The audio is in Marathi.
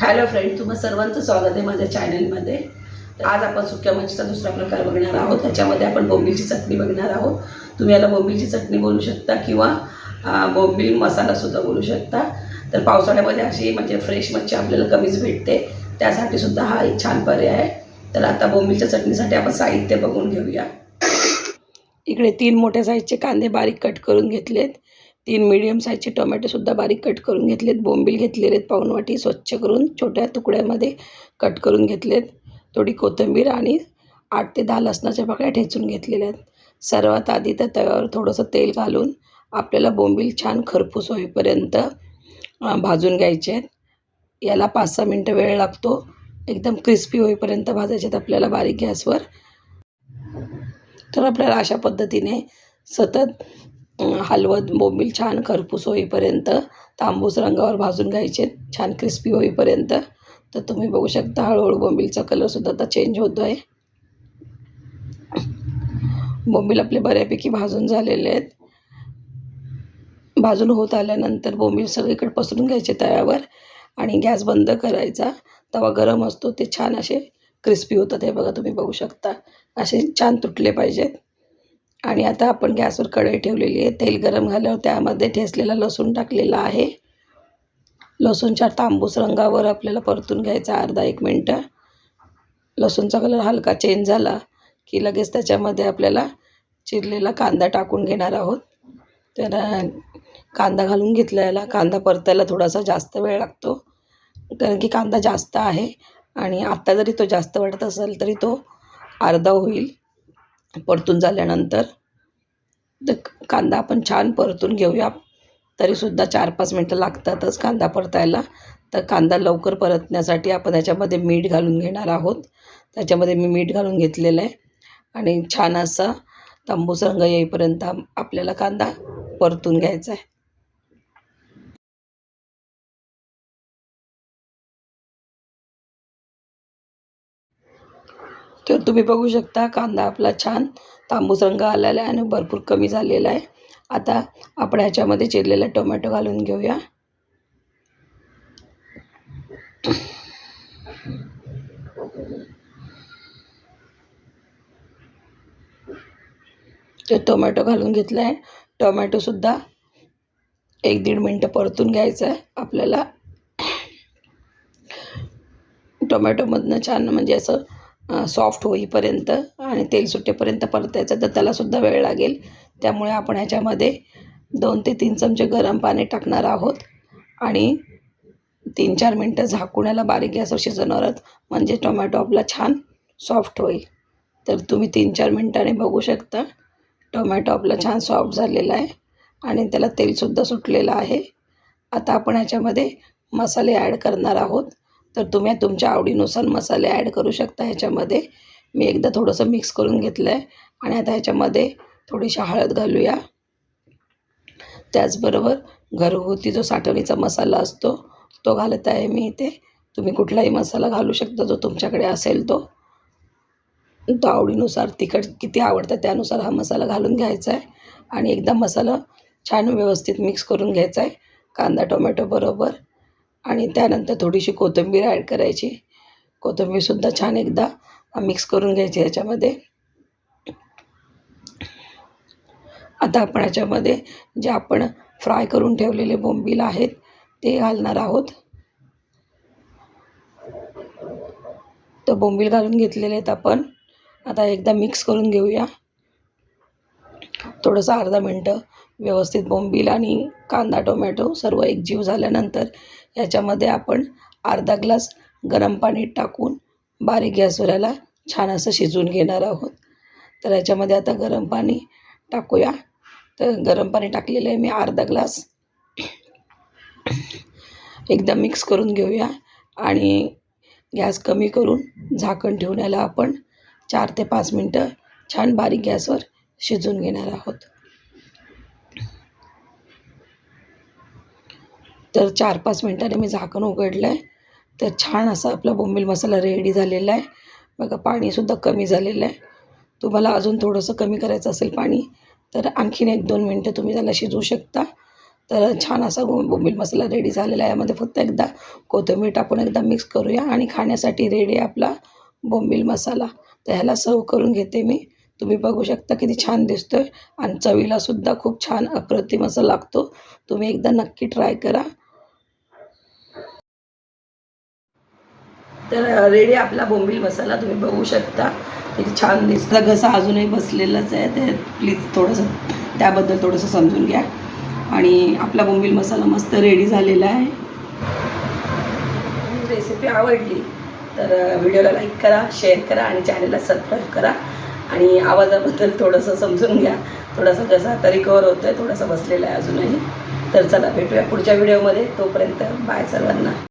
हॅलो फ्रेंड तुम्हा सर्वांचं स्वागत आहे माझ्या चॅनलमध्ये तर आज आपण सुक्या मच्छीचा दुसरा प्रकार बघणार आहोत. त्याच्यामध्ये आपण बोंबीलची चटणी बघणार आहोत. तुम्ही याला बोंबीलची चटणी बोलू शकता किंवा बोंबील मसालासुद्धा बोलू शकता. तर पावसाळ्यामध्ये अशी म्हणजे फ्रेश मच्छी आपल्याला कमीच भेटते. त्यासाठी सुद्धा हा एक छान पर्याय आहे. तर आता बोंबीलच्या चटणीसाठी आपण साहित्य बघून घेऊया. इकडे तीन मोठ्या साईजचे कांदे बारीक कट करून घेतलेत. तीन मिडियम साईजचे टोमॅटोसुद्धा बारीक कट करून घेतलेत. बोंबील घेतलेले आहेत पाऊण स्वच्छ करून छोट्या तुकड्यामध्ये कट करून घेतलेत. थोडी कोथिंबीर आणि आठ ते दहा लसणाच्या पाकळ्या ठेचून घेतलेल्या आहेत. सर्वात आधी त्या तव्यावर थोडंसं तेल घालून आपल्याला बोंबील छान खरपूस होईपर्यंत भाजून घ्यायचे आहेत. याला पाच सहा मिनटं वेळ लागतो. एकदम क्रिस्पी होईपर्यंत भाजायचे आहेत आपल्याला बारीक गॅसवर. तर आपल्याला अशा पद्धतीने सतत हलवत बोंबील छान खरपूस होईपर्यंत तांबूस रंगावर भाजून घ्यायचे छान क्रिस्पी होईपर्यंत. तर तुम्ही बघू शकता हळूहळू बोंबीलचा कलरसुद्धा आता चेंज होतो आहे बोंबील आपले बऱ्यापैकी भाजून झालेले आहेत. भाजून होत आल्यानंतर बोंबील सगळीकडे पसरून घ्यायचे तव्यावर आणि गॅस बंद करायचा. तवा गरम असतो ते छान असे क्रिस्पी होतात हे बघा तुम्ही बघू शकता. असे छान तुटले पाहिजेत. आणि आता आपण गॅसवर कढई ठेवलेली आहे. तेल गरम झाल्यावर त्यामध्ये ठेसलेला लसूण टाकलेला आहे. लसूणच्या तांबूस रंगावर आपल्याला परतून घ्यायचा अर्धा एक मिनटं. लसूणचा कलर हलका चेंज झाला की लगेच त्याच्यामध्ये आपल्याला चिरलेला कांदा टाकून घेणार आहोत. तर कांदा घालून घेतलेला कांदा परतायला थोडासा जास्त वेळ लागतो. कारण की कांदा जास्त आहे आणि आत्ता जरी तो जास्त वाटत असेल तरी तो अर्धा होईल. परतून झाल्यानंतर तर कांदा आपण छान परतून घेऊया. तरीसुद्धा चार पाच मिनटं लागतातच कांदा परतायला. तर कांदा लवकर परतण्यासाठी आपण त्याच्यामध्ये मीठ घालून घेणार आहोत. त्याच्यामध्ये मी मीठ घालून घेतलेलं आहे. आणि छान असा तांबूस रंग येईपर्यंत आपल्याला कांदा परतून घ्यायचा आहे. तर तुम्ही बघू शकता कांदा आपला छान तांबूस रंग आलेला आहे आणि भरपूर कमी झालेला आहे. आता आपण ह्याच्यामध्ये चिरलेला टोमॅटो घालून घेऊया. ते टोमॅटो घालून घेतला आहे टोमॅटोसुद्धा एक दीड मिनटं परतून घ्यायचं आहे आपल्याला. टोमॅटोमधनं छान म्हणजे असं सॉफ्ट होईपर्यंत आणि तेल सुटेपर्यंत परतायचं तर त्यालासुद्धा वेळ लागेल. त्यामुळे आपण ह्याच्यामध्ये दोन ते तीन चमचे गरम पाणी टाकणार आहोत आणि तीन चार मिनटं झाकून याला बारीक गॅसवर शिजवणारच म्हणजे टोमॅटो आपला छान सॉफ्ट होईल. तर तुम्ही तीन चार मिनटाने बघू शकता टोमॅटो आपला छान सॉफ्ट झालेला आहे आणि त्याला तेलसुद्धा सुटलेलं आहे. आता आपण ह्याच्यामध्ये मसाले ॲड करणार आहोत. तर तुम्ही तुमच्या आवडीनुसार मसाले ॲड करू शकता. ह्याच्यामध्ये मी एकदा थोडंसं मिक्स करून घेतलं आहे आणि आता ह्याच्यामध्ये थोडीशी हळद घालूया. त्याचबरोबर घरगुती जो साठवणीचा मसाला असतो तो घालत आहे मी इथे. तुम्ही कुठलाही मसाला घालू शकता जो तुमच्याकडे असेल तो. तो आवडीनुसार तिखट किती आवडतं त्यानुसार हा मसाला घालून घ्यायचा आहे. आणि एकदा मसाला छान व्यवस्थित मिक्स करून घ्यायचा आहे. कांदा टोमॅटो बरोबर. आणि त्यानंतर थोडीशी कोथिंबीर ॲड करायची. कोथिंबीरसुद्धा छान एकदा मिक्स करून घ्यायची याच्यामध्ये. आता आपण याच्यामध्ये जे आपण फ्राय करून ठेवलेले बोंबील आहेत ते घालणार आहोत. तर बोंबील घालून घेतलेले आहेत आपण. आता एकदा मिक्स करून घेऊया. थोडंसं अर्धा मिनटं व्यवस्थित बोंबील आणि कांदा टोमॅटो सर्व एकजीव झाल्यानंतर याच्यामध्ये आपण अर्धा ग्लास गरम पाणी टाकून बारीक गॅसवर याला छान असं शिजवून घेणार आहोत. तर याच्यामध्ये आता गरम पाणी टाकूया. तर गरम पाणी टाकलेलं आहे मी अर्धा ग्लास. एकदा मिक्स करून घेऊया आणि गॅस कमी करून झाकण ठेवण्याला आपण चार ते पाच मिनटं छान बारीक गॅसवर शिजून घेणार आहोत. तर चार पाच मिनटाने मी झाकण उघडलं आहे तर छान असा आपला बोंबील मसाला रेडी झालेला आहे बघा पाणीसुद्धा कमी झालेलं आहे तुम्हाला अजून थोडंसं कमी करायचं असेल पाणी तर आणखीन एक दोन मिनटं तुम्ही त्याला शिजवू शकता. तर छान असा बोंबील मसाला रेडी झालेला आहे. यामध्ये फक्त एकदा कोथिंबीर टाकून एकदा मिक्स करूया आणि खाण्यासाठी रेडी आपला बोंबील मसाला. तर ह्याला सर्व करून घेते मी. तुम्ही बघू शकता किती छान दिसतोय. आणि चवीलासुद्धा खूप छान अप्रतिम असा लागतो. तुम्ही एकदा नक्की ट्राय करा. तर रेडी आपला बोंबील मसाला तुम्ही बघू शकता. किती छान दिसतं घसा अजूनही बसलेलाच आहे. ते प्लीज थोडंसं त्याबद्दल थोडंसं समजून घ्या. आणि आपला बोंबील मसाला मस्त रेडी झालेला आहे. रेसिपी आवडली. तर व्हिडिओला लाईक करा शेअर करा आणि चॅनलला सबस्क्राईब करा. आणि आवाजाबद्दल थोडंसं समजून घ्या. थोडासा घसा तरी कवर होतो आहे थोडासा बसलेला आहे अजूनही. तर चला भेटूया पुढच्या व्हिडिओमध्ये तोपर्यंत बाय सर्वांना.